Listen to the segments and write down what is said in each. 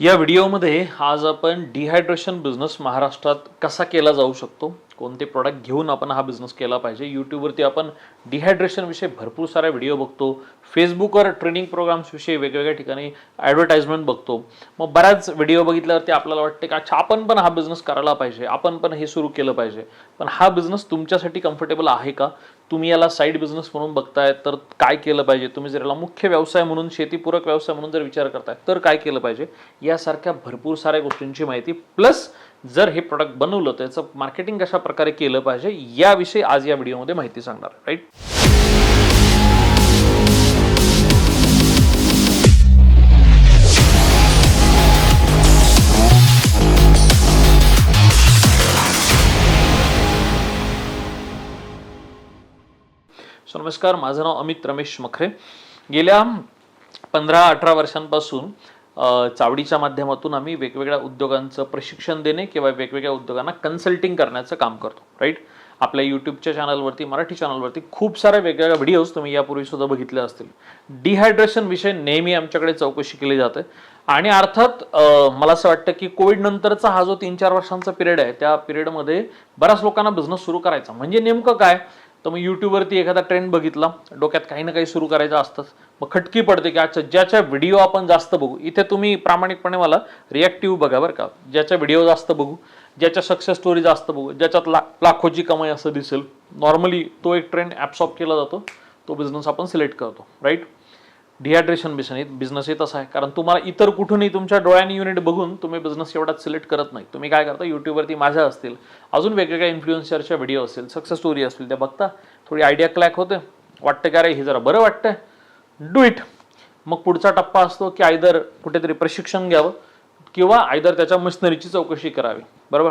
या व्हिडिओमध्ये आज आपण डिहायड्रेशन बिझनेस महाराष्ट्रात कसा केला जाऊ शकतो? कोणते प्रॉडक्ट घेऊन आपण हा बिझनेस केला पाहिजे? यूट्यूबवरती आपण डिहायड्रेशन विषयी भरपूर साऱ्या व्हिडिओ बघतो. फेसबुकवर ट्रेनिंग प्रोग्राम्स विषयी वेगवेगळ्या ठिकाणी ॲडव्हर्टाइजमेंट बघतो. मग बऱ्याच व्हिडिओ बघितल्यावरती आपल्याला वाटते का अच्छा आपण पण हा बिझनेस करायला पाहिजे. आपण पण हे सुरू केलं पाहिजे. पण हा बिझनेस तुमच्यासाठी कम्फर्टेबल आहे का? तुम्ही याला साईड बिझनेस म्हणून बघताय तर काय केलं पाहिजे? तुम्ही जर याला मुख्य व्यवसाय म्हणून शेतीपूरक व्यवसाय म्हणून जर विचार करताय तर काय केलं पाहिजे? यासारख्या भरपूर साऱ्या गोष्टींची माहिती. प्लस जर हे प्रोडक्ट बनवलं तर याचं मार्केटिंग कशा प्रकारे केलं पाहिजे याविषयी आज या व्हिडिओमध्ये माहिती सांगणार राईट सो नमस्कार माझं नाव अमित रमेश मखरे. गेल्या पंधरा अठरा वर्षांपासून चावडीच्या माध्यमातून आम्ही वेगवेगळ्या उद्योगांचं प्रशिक्षण देणे किंवा वेगवेगळ्या उद्योगांना कन्सल्टिंग करण्याचं काम करतो राईट आपल्या यूट्यूबच्या चॅनलवरती मराठी चॅनलवरती खूप साऱ्या वेगवेगळ्या व्हिडिओज तुम्ही यापूर्वी सुद्धा बघितले असतील. डिहायड्रेशन विषय नेहमी आमच्याकडे चौकशी केली जाते. आणि अर्थात मला असं वाटतं की कोविड नंतरचा हा जो तीन चार वर्षांचा पिरियड आहे त्या पिरियडमध्ये बऱ्याच लोकांना बिझनेस सुरू करायचा. म्हणजे नेमकं काय? तर मग यूट्यूबवरती एखादा ट्रेंड बघितला डोक्यात काही ना काही सुरू करायचं असतंच. मग खटकी पडते की अच्छा ज्याच्या व्हिडिओ आपण जास्त बघू इथे तुम्ही प्रामाणिकपणे मला रिॲक्टिव्ह बघा बरं का. ज्याच्या व्हिडिओ जास्त बघू ज्याच्या सक्सेस स्टोरी जास्त बघू ज्याच्यात ला लाखोची कमाई असं दिसेल. नॉर्मली तो एक ट्रेंड ॲप्सॉप केला जातो तो बिझनेस आपण सिलेक्ट करतो राईट डिहायड्रेशन बिझनेस बिझनेसही तसा आहे. कारण तुम्हाला इतर कुठूनही तुमच्या डोळ्यांनी युनिट बघून तुम्ही बिझनेस एवढा सिलेक्ट करत नाही. तुम्ही काय करता यूट्यूबवरती माझ्या असतील अजून वेगवेगळ्या इन्फ्लुएन्सरच्या व्हिडिओ असतील सक्सेस स्टोरी असतील त्या बघता. थोडी आयडिया क्लॅक होते. वाटतं का रे हे जरा बरं वाटतंय. डू इट मग पुढचा टप्पा असतो की आयदर कुठेतरी प्रशिक्षण घ्यावं किंवा आयदर त्याच्या मशिनरीची चौकशी करावी. बरोबर?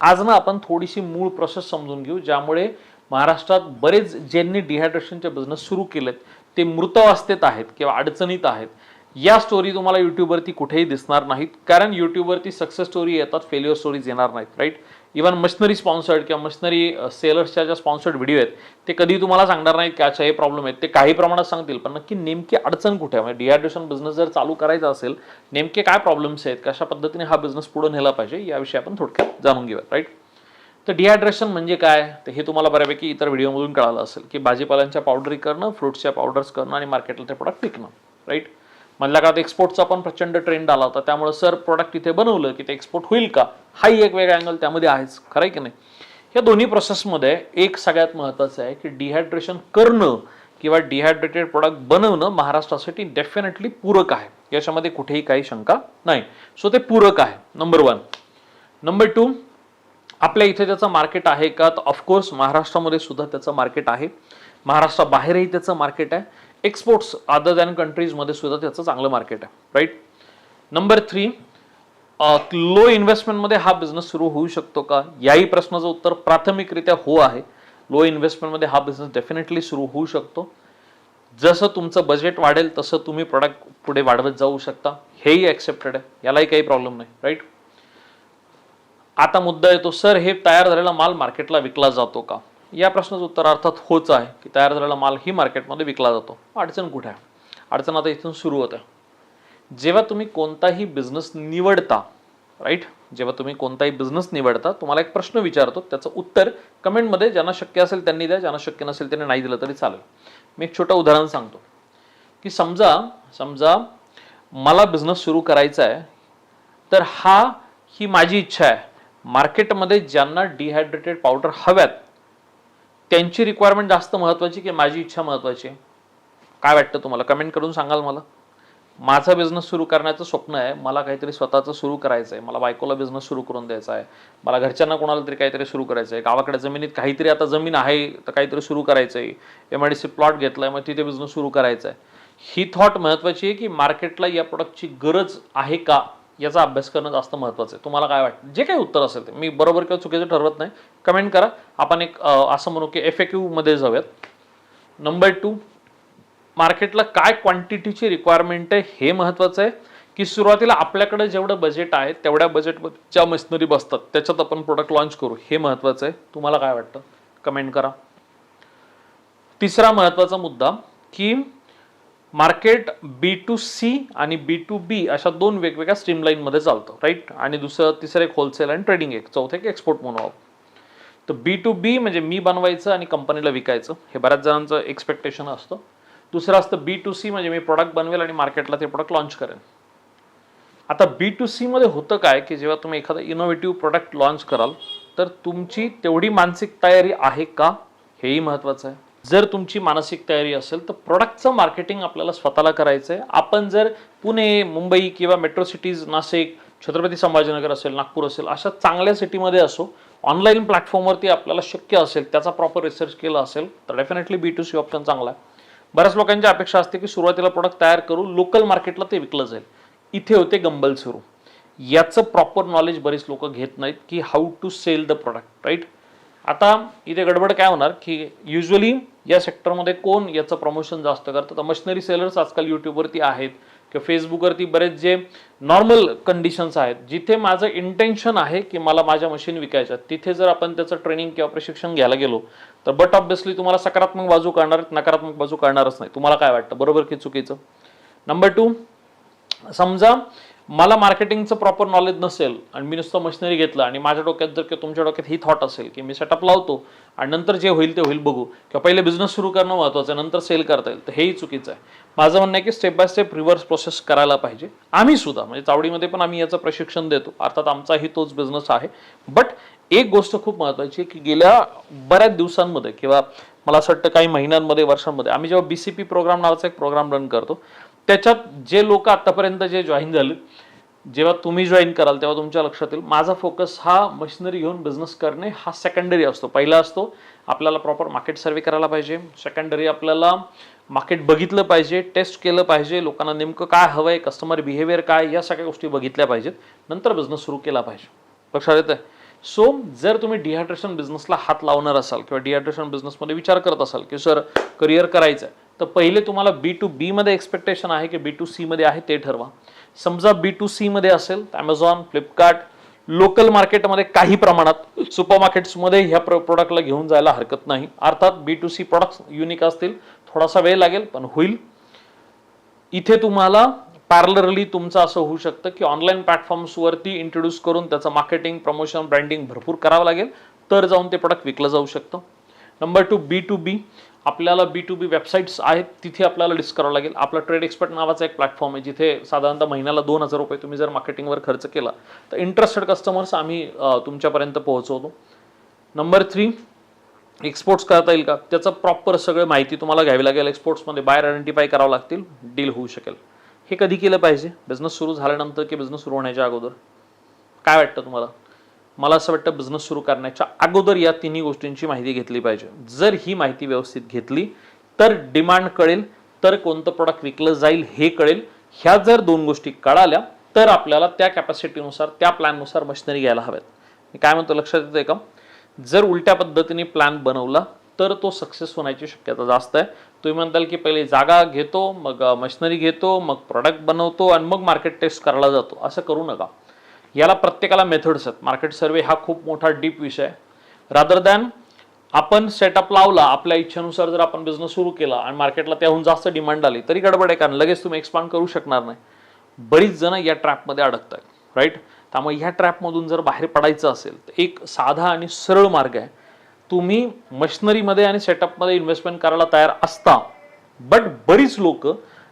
आज ना आपण थोडीशी मूळ प्रोसेस समजून घेऊ ज्यामुळे महाराष्ट्रात बरेच ज्यांनी डिहायड्रेशनचे बिझनेस सुरू केलेत ते मृतवस्थेत आहेत किंवा अडचणीत आहेत या स्टोरी तुम्हाला यूट्यूबवरती कुठेही दिसणार नाहीत. कारण यूट्यूबवरती सक्सेस स्टोरी येतात फेल्युअर स्टोरीज येणार नाहीत राईट इव्हन मशनरी स्पॉन्सर्ड किंवा मशनरी सेलर्सच्या ज्या स्पॉन्सर्ड व्हिडिओ आहेत ते कधी तुम्हाला सांगणार नाहीत की अच्छा हे प्रॉब्लेम आहेत. ते काही प्रमाणात सांगतील पण नक्की नेमकी अडचण कुठे आहे? म्हणजे डिहायड्रेशन बिझनेस जर चालू करायचा असेल नेमके काय प्रॉब्लेम्स आहेत? कशा पद्धतीने हा बिझनेस पुढे नेला पाहिजे? याविषयी आपण थोडक्यात जाणून घेऊया राईट तर डिहायड्रेशन म्हणजे काय? तर हे तुम्हाला बऱ्यापैकी इतर व्हिडिओमधून कळालं असेल की भाजीपाल्यांच्या पावडरी करणं फ्रुट्सच्या पावडर्स करणं आणि मार्केटला ते प्रोडक्ट विकणं राईट मधल्या काळात एक्सपोर्टचा पण प्रचंड ट्रेंड आला होता. त्यामुळे सर प्रोडक्ट इथे बनवलं की ते एक्सपोर्ट होईल का? हाही एक वेगळा अँगल त्यामध्ये आहेच खरं आहे की नाही? या दोन्ही प्रोसेसमध्ये एक सगळ्यात महत्त्वाचं आहे की डिहायड्रेशन करणं किंवा डिहायड्रेटेड प्रोडक्ट बनवणं महाराष्ट्रासाठी डेफिनेटली पूरक आहे. याच्यामध्ये कुठेही काही शंका नाही. सो ते पूरक आहे नंबर वन नंबर टू आपल्या इथे त्याचं मार्केट आहे का? तर ऑफकोर्स महाराष्ट्रामध्ये सुद्धा त्याचं मार्केट आहे. महाराष्ट्राबाहेरही त्याचं मार्केट आहे. एक्सपोर्ट्स अदर दॅन कंट्रीजमध्ये सुद्धा त्याचं चांगलं मार्केट आहे. राईट नंबर थ्री लो इन्व्हेस्टमेंटमध्ये हा बिझनेस सुरू होऊ शकतो का? याही प्रश्नाचं उत्तर प्राथमिकरित्या हो आहे. लो इन्व्हेस्टमेंटमध्ये हा बिझनेस डेफिनेटली सुरू होऊ शकतो. जसं तुमचं बजेट वाढेल तसं तुम्ही प्रोडक्ट पुढे वाढवत जाऊ शकता. हेही ॲक्सेप्टेड आहे. यालाही काही प्रॉब्लेम नाही. राईट आता मुद्दा येतो सर हे तयार झालेला माल मार्केटला विकला जातो का? या प्रश्नाचं उत्तर अर्थात होच आहे की तयार झालेला माल ही मार्केटमध्ये विकला जातो. अडचण कुठे आहे? अडचण आता इथून सुरू होते जेव्हा तुम्ही कोणताही बिझनेस निवडता राईट जेव्हा तुम्ही कोणताही बिझनेस निवडता तुम्हाला एक प्रश्न विचारतो त्याचं उत्तर कमेंटमध्ये ज्यांना शक्य असेल त्यांनी द्या ज्यांना शक्य नसेल त्यांनी नाही दिलं तरी चालेल. मी एक छोटं उदाहरण सांगतो की समजा समजा मला बिझनेस सुरू करायचा आहे तर हा ही माझी इच्छा आहे. मार्केटमध्ये ज्यांना डिहायड्रेटेड पावडर हव्यात त्यांची रिक्वायरमेंट जास्त महत्त्वाची की माझी इच्छा महत्त्वाची आहे? काय वाटतं तुम्हाला? कमेंट करून सांगाल मला. माझा बिझनेस सुरू करण्याचं स्वप्न आहे. मला काहीतरी स्वतःचं सुरू करायचं आहे. मला बायकोला बिझनेस सुरू करून द्यायचा आहे. मला घरच्यांना कोणाला तरी काहीतरी सुरू करायचं आहे. गावाकडे जमिनीत काहीतरी आता जमीन आहे तर काहीतरी सुरू करायचं आहे. M I D C plot घेतला आहे मग तिथे बिझनेस सुरू करायचा आहे. ही थॉट महत्त्वाची आहे की मार्केटला या प्रोडक्टची गरज आहे का? याचा अभ्यास करणं जास्त महत्त्वाचं आहे. तुम्हाला काय वाटतं? जे काही उत्तर असेल ते. मी बरोबर किंवा चुकीचं ठरवत नाही. कमेंट करा. आपण एक असं म्हणू की एफमध्ये जाऊयात. नंबर टू मार्केटला काय क्वांटिटीची रिक्वायरमेंट आहे हे महत्त्वाचं आहे. की सुरुवातीला आपल्याकडे जेवढं बजेट आहे तेवढ्या बजेटच्या मशिनरी बसतात. त्याच्यात आपण प्रोडक्ट लॉन्च करू. हे महत्त्वाचं आहे. तुम्हाला काय वाटतं? कमेंट करा. तिसरा महत्त्वाचा मुद्दा की मार्केट बी टू सी आणि बी टू बी अशा दोन वेगवेगळ्या स्ट्रीमलाईनमध्ये चालतं राईट आणि दुसरं तिसरं एक होलसेल आणि ट्रेडिंग एक चौथं एक एक्सपोर्ट म्हणून आहोत तर बी टू बी म्हणजे मी बनवायचं आणि कंपनीला विकायचं हे बऱ्याच जणांचं एक्सपेक्टेशन असतं. दुसरं असतं बी टू सी म्हणजे मी प्रोडक्ट बनवेल आणि मार्केटला ते प्रोडक्ट लॉन्च करेन. आता बी टू सीमध्ये होतं काय की जेव्हा तुम्ही एखादं इनोव्हेटिव्ह प्रोडक्ट लॉन्च कराल तर तुमची तेवढी मानसिक तयारी आहे का? हेही महत्त्वाचं आहे. जर तुमची मानसिक तयारी असेल तर प्रॉडक्टचं मार्केटिंग आपल्याला स्वतःला करायचं आहे आपण जर पुणे मुंबई किंवा मेट्रो सिटीज नाशिक छत्रपती संभाजीनगर असेल नागपूर असेल अशा चांगल्या सिटीमध्ये असो ऑनलाईन प्लॅटफॉर्मवरती आपल्याला शक्य असेल त्याचा प्रॉपर रिसर्च केला असेल तर definitely B to C option चांगला आहे. बऱ्याच लोकांची अपेक्षा असते की सुरुवातीला प्रोडक्ट तयार करू लोकल मार्केटला ते विकलं जाईल. इथे होते गंबल सुरू. याचं प्रॉपर नॉलेज बरीच लोक घेत नाहीत की how to sell the product right आता इथे गडबड काय होणार की युजली या सेक्टरमध्ये कोण याचं प्रमोशन जास्त करतं? तर मशिनरी सेलर्स आजकाल यूट्यूबवरती आहेत किंवा फेसबुकवरती बरेच जे नॉर्मल कंडिशन्स आहेत. जिथे माझं इंटेन्शन आहे की मला माझ्या मशीन विकायच्या तिथे जर आपण त्याचं ट्रेनिंग किंवा प्रशिक्षण घ्यायला गेलो तर बट ऑब्विसली तुम्हाला सकारात्मक बाजू काढणार नकारात्मक बाजू काढणारच नाही. तुम्हाला काय वाटतं? बरोबर की चुकीचं? नंबर टू समजा मला मार्केटिंगचं प्रॉपर नॉलेज नसेल आणि मी नुसतं मशिनरी घेतलं आणि माझ्या डोक्यात जर किंवा तुमच्या डोक्यात ही थॉट असेल की मी सेटअप लावतो आणि नंतर जे होईल ते होईल बघू. किंवा पहिले बिझनेस सुरू करणं महत्त्वाचं आहे नंतर सेल करता येईल. तर हेही चुकीचं आहे. माझं म्हणणं आहे की step by step reverse process करायला पाहिजे. आम्ही सुद्धा म्हणजे चावडीमध्ये पण आम्ही याचं प्रशिक्षण देतो. अर्थात आमचाही तोच बिझनेस आहे. बट एक गोष्ट खूप महत्त्वाची आहे की गेल्या बऱ्याच दिवसांमध्ये किंवा मला असं वाटतं काही महिन्यांमध्ये वर्षांमध्ये आम्ही जेव्हा बी सी पी प्रोग्राम नावाचा एक प्रोग्राम रन करतो त्याच्यात जे लोक आतापर्यंत जे जॉईन झाले जेव्हा तुम्ही जॉईन कराल तेव्हा तुमच्या लक्षात येईल माझा फोकस हा मशिनरी घेऊन बिझनेस करणे हा सेकंडरी असतो. पहिला असतो आपल्याला प्रॉपर मार्केट सर्वे करायला पाहिजे. सेकंडरी आपल्याला मार्केट बघितलं पाहिजे टेस्ट केलं पाहिजे लोकांना नेमकं काय हवं आहे कस्टमर बिहेवियर काय या सगळ्या गोष्टी बघितल्या पाहिजेत. नंतर बिझनेस सुरू केला पाहिजे. लक्षात येतं सो जर तुम्ही डिहायड्रेशन बिझनेसला हात लावणार असाल किंवा डिहायड्रेशन बिझनेसमध्ये विचार करत असाल की सर करिअर करायचं आहे तर पहिले तुम्हाला बी टू बी मध्ये एक्सपेक्टेशन आहे की बी टू सी मध्ये आहे ते ठरवा. समजा बी टू सी मध्ये असेल तर ॲमेझॉन फ्लिपकार्ट लोकल मार्केटमध्ये काही प्रमाणात सुपर मार्केट्समध्ये ह्या प्रोडक्टला घेऊन जायला हरकत नाही. अर्थात B to C products unique असतील थोडासा वेळ लागेल पण होईल. इथे तुम्हाला पॅरलरली तुमचं असं होऊ शकतं की ऑनलाईन प्लॅटफॉर्म्सवरती इंट्रोड्यूस करून त्याचं मार्केटिंग प्रमोशन ब्रँडिंग भरपूर करावं लागेल. तर जाऊन ते प्रोडक्ट विकलं जाऊ शकतं. Number two B to B आपल्याला बी टू बी वेबसाईट्स आहेत तिथे आपल्याला लिस्ट करावं लागेल. आपला ट्रेड एक्सपर्ट नावाचा एक प्लॅटफॉर्म आहे जिथे साधारणतः महिन्याला दोन हजार रुपये तुम्ही जर मार्केटिंगवर खर्च केला तर इंटरेस्टेड कस्टमर्स आम्ही तुमच्यापर्यंत पोहोचवतो. नंबर थ्री एक्सपोर्ट्स करता येईल का? त्याचं प्रॉपर सगळं माहिती तुम्हाला घ्यावी लागेल. एक्सपोर्ट्समध्ये बायर आयडेंटिफाय करावं लागतील डील होऊ शकेल. हे कधी केलं पाहिजे? बिझनेस सुरू झाल्यानंतर की बिझनेस सुरू होण्याच्या अगोदर? काय वाटतं तुम्हाला? मला असं वाटतं बिझनेस सुरू करण्याच्या अगोदर या तिन्ही गोष्टींची माहिती घेतली पाहिजे. जर ही माहिती व्यवस्थित घेतली तर डिमांड कळेल तर कोणतं प्रोडक्ट विकलं जाईल हे कळेल. ह्या जर दोन गोष्टी कळाल्या तर आपल्याला त्या कॅपॅसिटीनुसार त्या प्लॅननुसार मशिनरी घ्यायला हव्यात. मी काय म्हणतो लक्षात येतं का? जर उलट्या पद्धतीने प्लॅन बनवला तर तो सक्सेस होण्याची शक्यता जास्त आहे. तुम्ही म्हणताल की पहिले जागा घेतो मग मशिनरी घेतो मग प्रॉडक्ट बनवतो आणि मग मार्केट टेस्ट करायला जातो. असं करू नका. याला प्रत्येकाला मेथड्स आहेत. मार्केट सर्वे हा खूप मोठा डीप विषय आहे. रादर दॅन आपण सेटअप लावला आपल्या इच्छेनुसार जर आपण बिझनेस सुरू केला आणि मार्केटला त्याहून जास्त डिमांड आली तरी गडबड आहे कारण लगेच तुम्ही एक्सपांड करू शकणार नाही. बरीच जण या ट्रॅपमध्ये अडकत आहेत राईट त्यामुळे ह्या ट्रॅपमधून जर बाहेर पडायचं असेल तर एक साधा आणि सरळ मार्ग आहे. तुम्ही मशिनरीमध्ये आणि सेटअपमध्ये इन्व्हेस्टमेंट करायला तयार असता बट बरीच लोक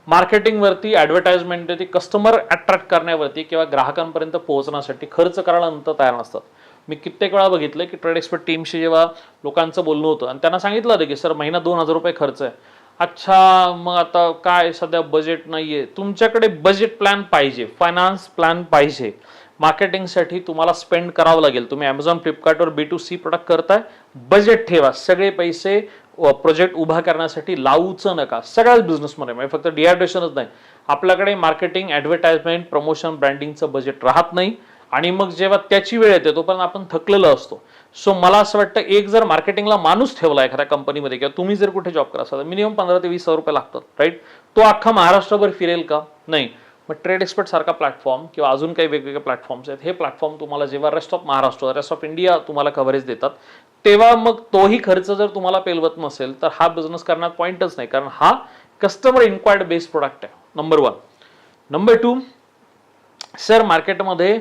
मार्केटिंगवरती ॲडव्हर्टाइजमेंट कस्टमर अट्रॅक्ट करण्यावरती किंवा ग्राहकांपर्यंत पोहोचण्यासाठी खर्च करायला नंतर तयार नसतात. मी कित्येक वेळा बघितलं की ट्रेड एक्सपर्ट टीमशी जेव्हा लोकांचं बोलणं होतं आणि त्यांना सांगितलं होतं की सर महिना दोन हजार रुपये खर्च आहे. अच्छा मग आता काय? सध्या बजेट नाही आहे तुमच्याकडे बजेट प्लॅन पाहिजे फायनान्स प्लॅन पाहिजे. मार्केटिंगसाठी तुम्हाला स्पेंड करावं लागेल. तुम्ही ॲमेझॉन फ्लिपकार्टवर बी टू सी प्रोडक्ट करताय. बजेट ठेवा. सगळे पैसे प्रोजेक्ट उभा करण्यासाठी लावूचं नका. सगळ्याच बिझनेसमध्ये म्हणजे फक्त डिहायड्रेशनच नाही. आपल्याकडे मार्केटिंग ॲडव्हर्टाइजमेंट प्रमोशन ब्रँडिंगचं बजेट राहत नाही. आणि मग जेव्हा त्याची वेळ येते तोपर्यंत आपण थकलेलो असतो. सो मला असं वाटतं एक जर मार्केटिंगला माणूस ठेवला एखाद्या कंपनीमध्ये किंवा तुम्ही जर कुठे जॉब करा असाल तर मिनिमम पंधरा ते वीस हजार रुपये लागतात राईट तो अख्खा महाराष्ट्रभर फिरेल का? नाही. मग ट्रेड एक्सपर्ट सारखा प्लॅटफॉर्म किंवा अजून काही वेगवेगळे प्लॅटफॉर्म्स आहेत हे प्लॅटफॉर्म तुम्हाला जेव्हा rest of Maharashtra rest of India तुम्हाला कव्हरेज देतात तेव्हा मग तोही खर्च जर तुम्हाला पेलवत नसेल तर हा बिझनेस करण्यात पॉईंटच नाही. कारण हा कस्टमर इन्क्वायर्ड बेस्ड प्रोडक्ट आहे number one number two sir मार्केटमध्ये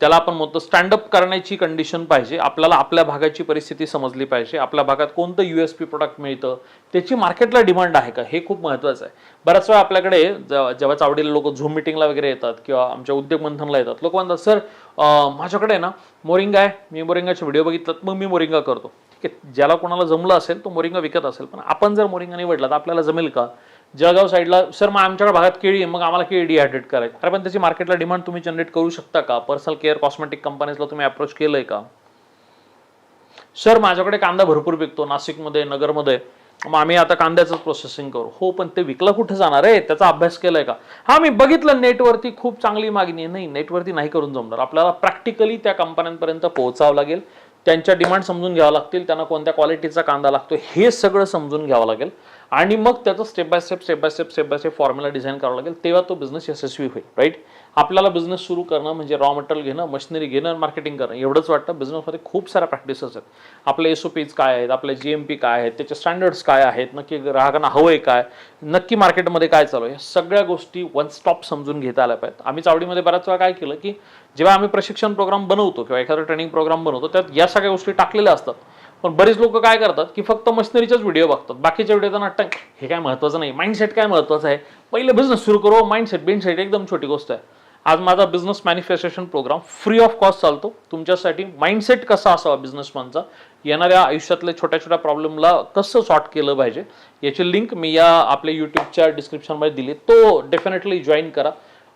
त्याला आपण म्हणतो स्टँडअप करण्याची कंडिशन पाहिजे. आपल्याला आपल्या भागाची परिस्थिती समजली पाहिजे. आपल्या भागात कोणतं यू एस पी प्रोडक्ट मिळतं? त्याची मार्केटला डिमांड आहे का? हे खूप महत्त्वाचं आहे. बऱ्याच वेळा आपल्याकडे ज- जेव्हा चावडीला लोक झूम मिटिंगला वगैरे येतात किंवा आमच्या उद्योग मंथनला येतात लोक म्हणतात सर माझ्याकडे ना मोरिंगा आहे. मी मोरिंगाचे व्हिडिओ बघितलात मग मी मोरिंगा करतो. की ज्याला कोणाला जमलं असेल तो मोरिंगा विकत असेल. पण आपण जर मोरिंगा निवडला तर आपल्याला जमेल का? जळगाव साईडला सर मग आमच्याकडे भागात केळी आहे मग आम्हाला केळी डिहायड्रेट करायची. अरे पण त्याची मार्केटला डिमांड तुम्ही जनरेट करू शकता का? पर्सनल केअर कॉस्मेटिक कंपनीजला तुम्ही अप्रोच केलंय का? सर माझ्याकडे कांदा भरपूर विकतो नाशिकमध्ये नगरमध्ये. मग आम्ही आता कांद्याचं प्रोसेसिंग करू. हो पण ते विकलं कुठे जाणार आहे? त्याचा अभ्यास केलाय का? हा मी बघितलं नेटवरती खूप चांगली मागणी आहे. नाही नेटवरती नाही करून जमणार. आपल्याला प्रॅक्टिकली त्या कंपन्यांपर्यंत पोहोचावं लागेल. त्यांच्या डिमांड समजून घ्यावं लागतील. त्यांना कोणत्या क्वालिटीचा कांदा लागतो हे सगळं समजून घ्यावं लागेल. आणि मग त्याचं step by step step by step step by step formula design करावं लागेल तेव्हा तो बिझनेस यशस्वी होईल राईट आपल्याला बिझनेस सुरू करणं म्हणजे रॉ मटेरियल घेणं मशिनरी घेणं मार्केटिंग करणं एवढंच वाटतं. बिझनेसमध्ये खूप साऱ्या प्रॅक्टिसेस आहेत. आपले एस ओ पीज काय आहेत आपले जी एम पी काय आहेत त्याचे स्टँडर्ड्स काय आहेत नक्की ग्राहकांना हवं आहे काय नक्की मार्केटमध्ये काय चालू आहे या सगळ्या गोष्टी वन स्टॉप समजून घेता आल्या पाहिजेत. आम्ही चावडीमध्ये बऱ्याच वेळा काय केलं की जेव्हा आम्ही प्रशिक्षण प्रोग्राम बनवतो किंवा एखादा ट्रेनिंग प्रोग्राम बनवतो त्यात या सगळ्या गोष्टी टाकलेल्या असतात. पण बरेच लोक काय करतात की फक्त मशिनरीच्याच व्हिडिओ बघतात. बाकीच्या व्हिडिओ त्यांना हे काय महत्त्वाचं नाही. माइंडसेट काय महत्वाचं आहे? पहिले बिझनेस सुरू करू. माइंडसेट बिनसेट एकदम छोटी गोष्ट आहे. आज माझा business manifestation program free of cost चालतो. तुमच्यासाठी माइंडसेट कसा असावा बिझनेसमॅनचा येणाऱ्या आयुष्यातल्या छोट्या छोट्या प्रॉब्लेमला कसं सॉर्ट केलं पाहिजे? याची लिंक मी या आपल्या यूट्यूबच्या डिस्क्रिप्शनमध्ये दिली. तो डेफिनेटली जॉईन करा.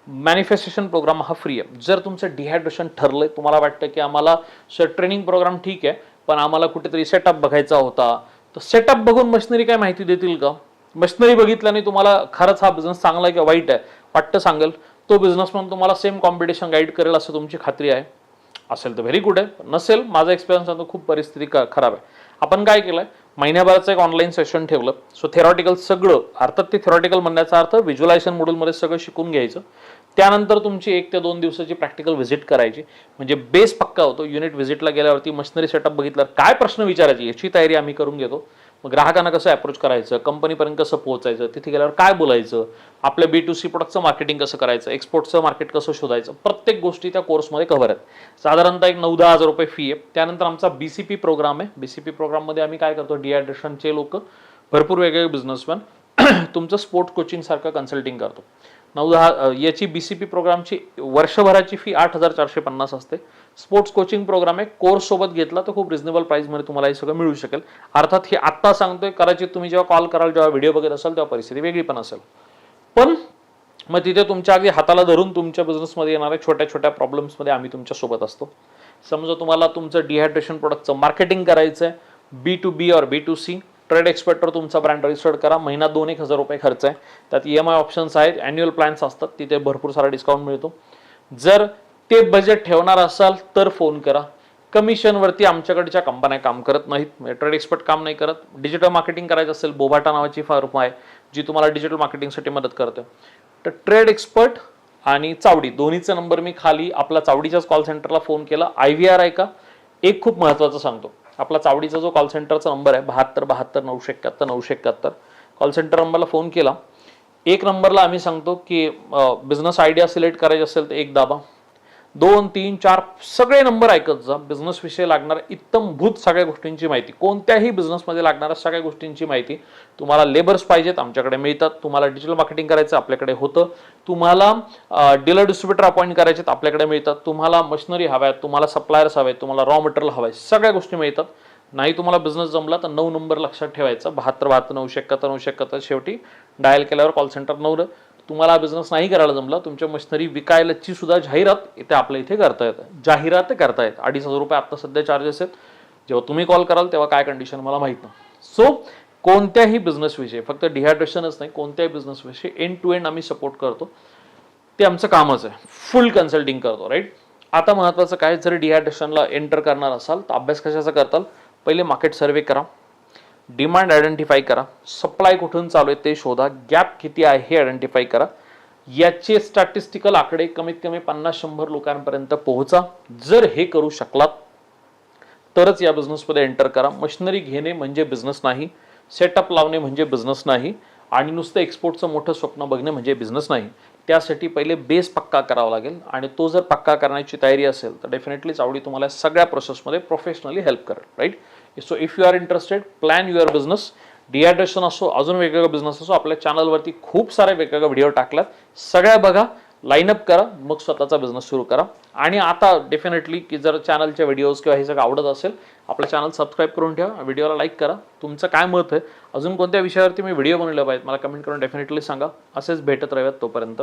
मॅनिफेस्टेशन प्रोग्राम हा फ्री आहे. जर तुमचं डिहायड्रेशन ठरलंय तुम्हाला वाटतं की आम्हाला सर ट्रेनिंग प्रोग्राम ठीक आहे. पण आम्हाला कुठेतरी सेटअप बघायचा होता. तर सेटअप बघून मशिनरी काय माहिती देतील का? मशिनरी बघितल्याने तुम्हाला खरंच हा बिझनेस चांगला किंवा वाईट आहे वाटतं सांगेल. तो बिझनेसमॅन तुम्हाला सेम कॉम्पिटिशन गाईड करेल असं तुमची खात्री आहे. असेल तर व्हेरी गुड आहे. नसेल माझा एक्सपिरियन्स सांगतो खूप परिस्थिती खराब आहे. आपण काय केलं आहे महिन्याभराचं एक ऑनलाईन सेशन ठेवलं. सो थेरॉटिकल सगळं अर्थात ते थेरॉटिकल म्हणण्याचा अर्थ व्हिज्युलायझेशन मॉड्यूलमध्ये सगळं शिकून घ्यायचं. त्यानंतर तुमची एक ते दोन दिवसाची प्रॅक्टिकल व्हिजिट करायची. म्हणजे बेस पक्का होतो. युनिट व्हिजिटला गेल्यावरती मशिनरी सेटअप बघितल्यावर काय प्रश्न विचारायचे याची तयारी आम्ही करून घेतो. मग ग्राहकांना कसं अप्रोच करायचं? कंपनीपर्यंत कसं पोहोचायचं? तिथे गेल्यावर काय बोलायचं? आपल्या बी टू सी प्रोडक्टचं मार्केटिंग कसं करायचं? एक्सपोर्टचं मार्केट कसं शोधायचं? प्रत्येक गोष्टी त्या कोर्समध्ये कव्हर आहेत. साधारणतः एक नऊ दहा हजार रुपये फी आहे. त्यानंतर आमचा बी सी पी प्रोग्राम आहे. बी सी पी प्रोग्राममध्ये आम्ही काय करतो? डिहायड्रेशनचे लोक भरपूर वेगवेगळे बिझनेसमॅन तुमचं स्पोर्ट कोचिंगसारखं कन्सल्टिंग करतो. नऊ दहा याची बी सी पी प्रोग्रामची वर्षभराची फी आठ हजार चारशे पन्नास असते. स्पोर्ट्स कोचिंग प्रोग्राम आहे. कोर्स सोबत घेतला तर खूप रिझनेबल प्राईसमध्ये तुम्हाला हे सगळं मिळू शकेल. अर्थात हे आत्ता सांगतोय कदाचित तुम्ही जेव्हा कॉल कराल जेव्हा व्हिडिओ बघत असाल तेव्हा परिस्थिती वेगळी पण असेल. पण मग तिथे तुमच्या अगदी हाताला धरून तुमच्या बिझनेसमध्ये येणाऱ्या छोट्या छोट्या प्रॉब्लेम्समध्ये आम्ही तुमच्यासोबत असतो. समजा तुम्हाला तुमचं डिहायड्रेशन प्रोडक्टचं मार्केटिंग करायचं आहे बी टू बी और बी टू सी ट्रेड एक्सपर्टवर तुमचा ब्रँड रजिस्टर्ड करा महिना दोन एक हजार रुपये खर्च आहे. त्यात ई एम आय ऑप्शन्स आहेत अॅन्युअल प्लॅन्स असतात तिथे भरपूर सारा डिस्काउंट मिळतो. जर ते बजेट ठेवणार असाल तर फोन करा. कमिशनवरती आमच्याकडच्या कंपन्या काम करत नाहीत. म्हणजे ट्रेड एक्सपर्ट काम नाही करत. डिजिटल मार्केटिंग करायचं असेल बोभाटा नावाची फर्म आहे जी तुम्हाला डिजिटल मार्केटिंगसाठी मदत करते. तर ट्रेड एक्सपर्ट आणि चावडी दोन्हीचा नंबर मी खाली आपला चावडीच्याच कॉल सेंटरला फोन केला. आय व्ही आर आहे का? एक खूप महत्त्वाचं सांगतो. आपला चावडीचा जो कॉल सेंटरचा नंबर आहे बहात्तर बहात्तर नऊशे एकाहत्तर नऊशे एकाहत्तर कॉल सेंटर नंबरला फोन केला. एक नंबरला आम्ही सांगतो की बिझनेस आयडिया सिलेक्ट करायची असेल तर एक दाबा. दोन तीन चार सगळे नंबर ऐकत जा. बिझनेस विषयी लागणाऱ्या इत्तमभूत सगळ्या गोष्टींची माहिती. कोणत्याही बिझनेसमध्ये लागणाऱ्या सगळ्या गोष्टींची माहिती तुम्हाला लेबर्स पाहिजेत आमच्याकडे मिळतात. तुम्हाला डिजिटल मार्केटिंग करायचं आपल्याकडे होतं. तुम्हाला डीलर डिस्ट्रीब्युटर अपॉइंट करायचे आपल्याकडे मिळतात. तुम्हाला मशिनरी हव्या आहेत तुम्हाला सप्लायर्स हवे तुम्हाला रॉ मटेरियल हवं आहे सगळ्या गोष्टी मिळतात. नाही तुम्हाला बिझनेस जमला तर नऊ नंबर लक्षात ठेवायचा. बहात्तर बहात्तर नऊशे एकाहत्तर नऊशे एकाहत्तर शेवटी डायल केल्यावर कॉल सेंटर नऊ तुम्हाला बिझनेस नाही करायला जमला तुमच्या मशिनरी विकायलाची सुद्धा जाहिरात इथे आपल्या इथे करता येतं. जाहिरात करता येत. अडीच हजार रुपये आता सध्या चार्जेस आहेत. जेव्हा तुम्ही कॉल कराल तेव्हा काय कंडिशन मला माहीत नाही. सो कोणत्याही बिझनेसविषयी फक्त डिहायड्रेशनच नाही कोणत्याही बिझनेसविषयी एंड टू एंड आम्ही सपोर्ट करतो. ते आमचं कामच आहे. फुल कन्सल्टिंग करतो राईट आता महत्त्वाचं काय जर डिहायड्रेशनला एंटर करणार असाल तर अभ्यास कशाचा करताल? पहिले मार्केट सर्वे करा. डिमांड आयडेंटिफाय करा. सप्लाय कुठून चालू आहे ते शोधा. गॅप किती आहे हे आयडेंटिफाय करा. याचे स्टॅटिस्टिकल आकडे कमीत कमी पन्नास शंभर लोकांपर्यंत पोहोचा. जर हे करू शकलात तरच या बिझनेसमध्ये एंटर करा. मशिनरी घेणे म्हणजे बिझनेस नाही. सेटअप लावणे म्हणजे बिझनेस नाही. आणि नुसतं एक्सपोर्टचं मोठं स्वप्न बघणे म्हणजे बिझनेस नाही. त्यासाठी पहिले बेस पक्का करावा लागेल. आणि तो जर पक्का करण्याची तयारी असेल तर डेफिनेटली चावडी तुम्हाला सगळ्या प्रोसेसमध्ये प्रोफेशनली हेल्प करेल right so if you are interested plan your business dehydration असो अजून वेगवेगळा बिझनेस असो आपल्या चॅनलवरती खूप सारे वेगवेगळे व्हिडिओ टाकल्यात. सगळ्या बघा लाईनअप करा मग स्वतःचा बिझनेस सुरू करा. आणि आता डेफिनेटली की जर चॅनलचे व्हिडिओज किंवा हे सगळं आवडत असेल आपलं चॅनल सबस्क्राईब करून ठेवा. व्हिडिओला लाईक करा. तुमचं काय मत आहे? अजून कोणत्या विषयावरती मी व्हिडिओ बनवले पाहिजे मला कमेंट करून डेफिनेटली सांगा. असेच भेटत राहूयात तोपर्यंत.